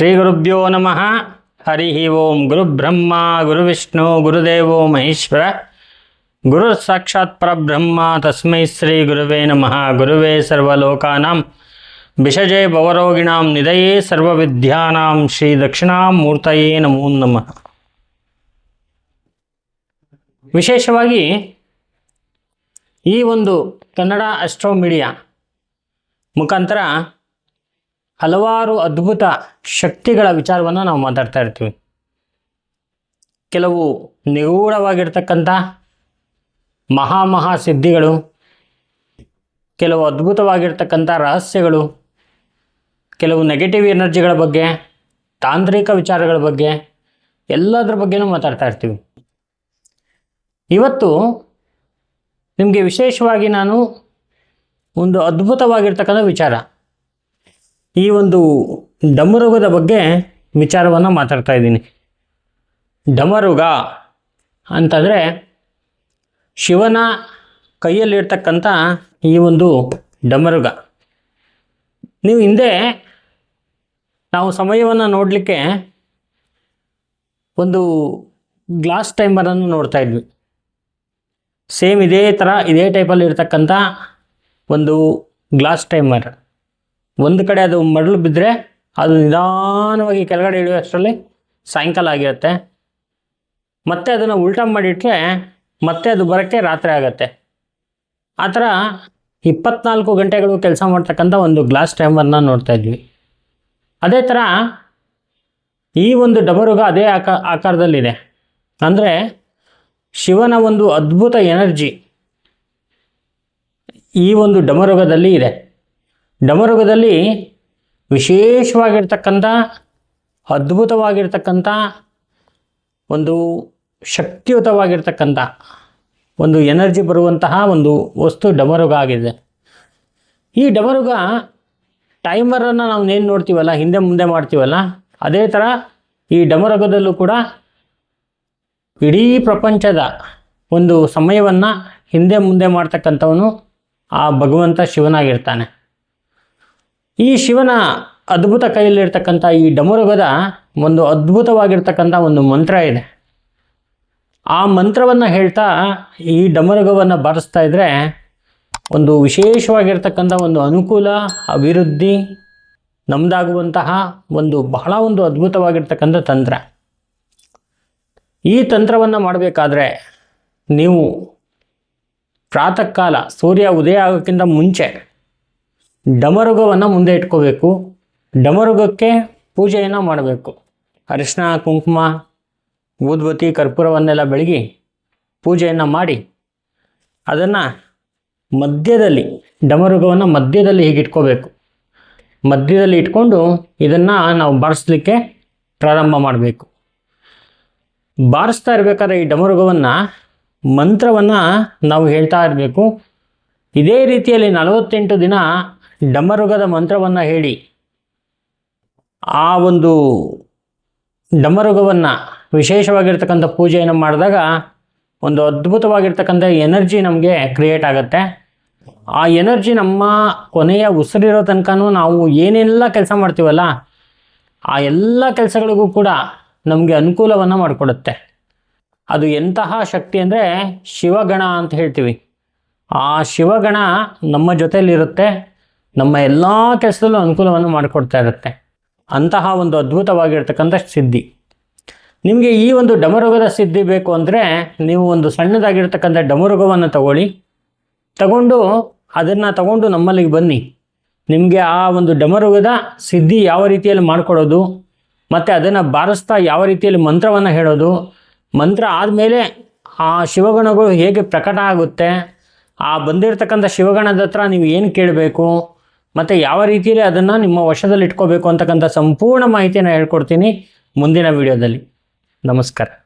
ಶ್ರೀಗುರುಭ್ಯೋ ನಮಃ. ಹರಿ ಓಂ ಗುರುಬ್ರಹ್ಮ ಗುರುವಿಷ್ಣು ಗುರುದೇವೋ ಮಹೇಶ್ವರ. ಗುರು ಸಾಕ್ಷಾತ್ ಪರಬ್ರಹ್ಮ, ತಸ್ಮೈ ಶ್ರೀ ಗುರುವೇ ನಮಃ. ಗುರುವೇ ಸರ್ವಲೋಕಾನಾಂ ವಿಷಜೇ ಭವರೋಗಿಣಾಂ ನಿಧಯೇ ಸರ್ವವಿದ್ಯಾನಾಂ ಶ್ರೀ ದಕ್ಷಿಣಾಮೂರ್ತಯೇ ನಮೋ ನಮಃ. ವಿಶೇಷವಾಗಿ ಈ ಒಂದು ಕನ್ನಡ ಅಸ್ಟ್ರೋ ಮೀಡಿಯಾ ಮುಖಾಂತರ ಹಲವಾರು ಅದ್ಭುತ ಶಕ್ತಿಗಳ ವಿಚಾರವನ್ನು ನಾವು ಮಾತಾಡ್ತಾ ಇರ್ತೀವಿ. ಕೆಲವು ನಿಗೂಢವಾಗಿರ್ತಕ್ಕಂಥ ಮಹಾ ಮಹಾ ಸಿದ್ಧಿಗಳು, ಕೆಲವು ಅದ್ಭುತವಾಗಿರ್ತಕ್ಕಂಥ ರಹಸ್ಯಗಳು, ಕೆಲವು ನೆಗೆಟಿವ್ ಎನರ್ಜಿಗಳ ಬಗ್ಗೆ, ತಾಂತ್ರಿಕ ವಿಚಾರಗಳ ಬಗ್ಗೆ ಎಲ್ಲದರ ಬಗ್ಗೆನೂ ಮಾತಾಡ್ತಾ ಇರ್ತೀವಿ. ಇವತ್ತು ನಿಮಗೆ ವಿಶೇಷವಾಗಿ ನಾನು ಒಂದು ಅದ್ಭುತವಾಗಿರ್ತಕ್ಕಂಥ ವಿಚಾರ. ಈ ಒಂದು ಡಮರೋಗದ ಬಗ್ಗೆ ವಿಚಾರವನ್ನು ಮಾತಾಡ್ತಾ ಇದ್ದೀನಿ. ಡಮರೋಗ ಅಂತಂದರೆ ಶಿವನ ಕೈಯಲ್ಲಿರ್ತಕ್ಕಂಥ ಈ ಒಂದು ಡಮರುಗ ನೀವು ಹಿಂದೆ ನಾವು ಸಮಯವನ್ನು ನೋಡಲಿಕ್ಕೆ ಒಂದು ಗ್ಲಾಸ್ ಟೈಮರನ್ನು ನೋಡ್ತಾ ಇದ್ವಿ. ಸೇಮ್ ಇದೇ ಥರ ಇದೇ ಟೈಪಲ್ಲಿ ಇರ್ತಕ್ಕಂಥ ಒಂದು ಗ್ಲಾಸ್ ಟೈಮರ್. ಒಂದು ಕಡೆ ಅದು ಮರಳು ಬಿದ್ದರೆ ಅದು ನಿಧಾನವಾಗಿ ಕೆಳಗಡೆ ಇಳಿಯೋಷ್ಟರಲ್ಲಿ ಸಾಯಂಕಾಲ ಆಗಿರುತ್ತೆ. ಮತ್ತೆ ಅದನ್ನು ಉಲ್ಟಾ ಮಾಡಿಟ್ರೆ ಮತ್ತೆ ಅದು ಬರೋಕ್ಕೆ ರಾತ್ರಿ ಆಗುತ್ತೆ. ಆ ಥರ ಇಪ್ಪತ್ನಾಲ್ಕು ಗಂಟೆಗಳು ಕೆಲಸ ಮಾಡ್ತಕ್ಕಂಥ ಒಂದು ಗ್ಲಾಸ್ ಟೈಮರ್ನ ನೋಡ್ತಾ ಇದ್ವಿ. ಅದೇ ಥರ ಈ ಒಂದು ಡಬರುಗ ಅದೇ ಆಕ, ಆಕಾರದಲ್ಲಿದೆ. ಅಂದರೆ ಶಿವನ ಒಂದು ಅದ್ಭುತ ಎನರ್ಜಿ ಈ ಒಂದು ಡಮರುಗದಲ್ಲಿ ಇದೆ. ಡಮರುಗದಲ್ಲಿ ವಿಶೇಷವಾಗಿರ್ತಕ್ಕಂಥ, ಅದ್ಭುತವಾಗಿರ್ತಕ್ಕಂಥ, ಒಂದು ಶಕ್ತಿಯುತವಾಗಿರ್ತಕ್ಕಂಥ, ಒಂದು ಎನರ್ಜಿ ಬರುವಂತಹ ಒಂದು ವಸ್ತು ಡಮರುಗ ಆಗಿದೆ. ಈ ಡಮರುಗ ಟೈಮರನ್ನು ನಾವು ಏನು ನೋಡ್ತೀವಲ್ಲ, ಹಿಂದೆ ಮುಂದೆ ಮಾಡ್ತೀವಲ್ಲ, ಅದೇ ಥರ ಈ ಡಮರುಗದಲ್ಲೂ ಕೂಡ ಇಡೀ ಪ್ರಪಂಚದ ಒಂದು ಸಮಯವನ್ನು ಹಿಂದೆ ಮುಂದೆ ಮಾಡ್ತಕ್ಕಂಥವನು ಆ ಭಗವಂತ ಶಿವನಾಗಿರ್ತಾನೆ. ಈ ಶಿವನ ಅದ್ಭುತ ಕೈಯಲ್ಲಿರ್ತಕ್ಕಂಥ ಈ ಡಮರುಗದ ಒಂದು ಅದ್ಭುತವಾಗಿರ್ತಕ್ಕಂಥ ಒಂದು ಮಂತ್ರ ಇದೆ. ಆ ಮಂತ್ರವನ್ನು ಹೇಳ್ತಾ ಈ ಡಮರುಗವನ್ನು ಬಾರಿಸ್ತಾ ಇದ್ದರೆ ಒಂದು ವಿಶೇಷವಾಗಿರ್ತಕ್ಕಂಥ ಒಂದು ಅನುಕೂಲ, ಅಭಿವೃದ್ಧಿ ನಮ್ಮದಾಗುವಂತಹ ಒಂದು ಬಹಳ ಒಂದು ಅದ್ಭುತವಾಗಿರ್ತಕ್ಕಂಥ ತಂತ್ರ. ಈ ತಂತ್ರವನ್ನು ಮಾಡಬೇಕಾದ್ರೆ ನೀವು ಪ್ರಾತಃ ಕಾಲ ಸೂರ್ಯ ಉದಯ ಆಗೋಕ್ಕಿಂತ ಮುಂಚೆ ಡಮರುಗವನ್ನು ಮುಂದೆ ಇಟ್ಕೋಬೇಕು. ಡಮರುಗಕ್ಕೆ ಪೂಜೆಯನ್ನು ಮಾಡಬೇಕು. ಅರಿಶಿನ ಕುಂಕುಮ, ಊದ್ಬತ್ತಿ, ಕರ್ಪೂರವನ್ನೆಲ್ಲ ಬೆಳಗಿ ಪೂಜೆಯನ್ನು ಮಾಡಿ ಅದನ್ನು ಮಧ್ಯದಲ್ಲಿ, ಡಮರುಗವನ್ನು ಮಧ್ಯದಲ್ಲಿ ಹೀಗೆ ಇಟ್ಕೋಬೇಕು. ಮಧ್ಯದಲ್ಲಿ ಇಟ್ಕೊಂಡು ಇದನ್ನು ನಾವು ಬಾರಿಸ್ಲಿಕ್ಕೆ ಪ್ರಾರಂಭ ಮಾಡಬೇಕು. ಬಾರಿಸ್ತಾ ಇರಬೇಕಾದ್ರೆ ಈ ಡಮರುಗವನ್ನು ಮಂತ್ರವನ್ನು ನಾವು ಹೇಳ್ತಾ ಇರಬೇಕು. ಇದೇ ರೀತಿಯಲ್ಲಿ ನಲವತ್ತೆಂಟು ದಿನ ಡಮರುಗದ ಮಂತ್ರವನ್ನು ಹೇಳಿ. ಆ ಒಂದು ಡಮರುಗವನ್ನು ವಿಶೇಷವಾಗಿರ್ತಕ್ಕಂಥ ಪೂಜೆಯನ್ನು ಮಾಡಿದಾಗ ಒಂದು ಅದ್ಭುತವಾಗಿರ್ತಕ್ಕಂಥ ಎನರ್ಜಿ ನಮಗೆ ಕ್ರಿಯೇಟ್ ಆಗುತ್ತೆ. ಆ ಎನರ್ಜಿ ನಮ್ಮ ಕೊನೆಯ ಉಸಿರಿರೋ ತನಕನೂ ನಾವು ಏನೆಲ್ಲ ಕೆಲಸ ಮಾಡ್ತೀವಲ್ಲ, ಆ ಎಲ್ಲ ಕೆಲಸಗಳಿಗೂ ಕೂಡ ನಮಗೆ ಅನುಕೂಲವನ್ನು ಮಾಡಿಕೊಡುತ್ತೆ. ಅದು ಎಂತಹ ಶಕ್ತಿ ಅಂದರೆ ಶಿವಗಣ ಅಂತ ಹೇಳ್ತೀವಿ. ಆ ಶಿವಗಣ ನಮ್ಮ ಜೊತೆಯಲ್ಲಿರುತ್ತೆ ನಮ್ಮ ಎಲ್ಲ ಕೆಲಸದಲ್ಲೂ ಅನುಕೂಲವನ್ನು ಮಾಡಿಕೊಡ್ತಾ ಇರುತ್ತೆ. ಅಂತಹ ಒಂದು ಅದ್ಭುತವಾಗಿರ್ತಕ್ಕಂಥ ಸಿದ್ಧಿ. ನಿಮಗೆ ಈ ಒಂದು ಡಮರೋಗದ ಸಿದ್ಧಿ ಬೇಕು ಅಂದರೆ ನೀವು ಒಂದು ಸಣ್ಣದಾಗಿರ್ತಕ್ಕಂಥ ಡಮರುಗವನ್ನು ತಗೊಳ್ಳಿ. ತಗೊಂಡು ಅದನ್ನು ತಗೊಂಡು ನಮ್ಮಲ್ಲಿಗೆ ಬನ್ನಿ. ನಿಮಗೆ ಆ ಒಂದು ಡಮರುಗದ ಸಿದ್ಧಿ ಯಾವ ರೀತಿಯಲ್ಲಿ ಮಾಡಿಕೊಡೋದು, ಮತ್ತು ಅದನ್ನು ಬಾರಿಸ್ತಾ ಯಾವ ರೀತಿಯಲ್ಲಿ ಮಂತ್ರವನ್ನು ಹೇಳೋದು, ಮಂತ್ರ ಆದಮೇಲೆ ಆ ಶಿವಗಣಗಳು ಹೇಗೆ ಪ್ರಕಟ ಆಗುತ್ತೆ, ಆ ಬಂದಿರತಕ್ಕಂಥ ಶಿವಗಣದ ಹತ್ರ ನೀವು ಏನು ಕೇಳಬೇಕು ಮತ್ತು ಯಾವ ರೀತಿಯಲ್ಲಿ ಅದನ್ನು ನಿಮ್ಮ ವಶದಲ್ಲಿ ಇಟ್ಕೋಬೇಕು ಅಂತಕ್ಕಂಥ ಸಂಪೂರ್ಣ ಮಾಹಿತಿಯನ್ನು ಹೇಳ್ಕೊಡ್ತೀನಿ ಮುಂದಿನ ವಿಡಿಯೋದಲ್ಲಿ. ನಮಸ್ಕಾರ.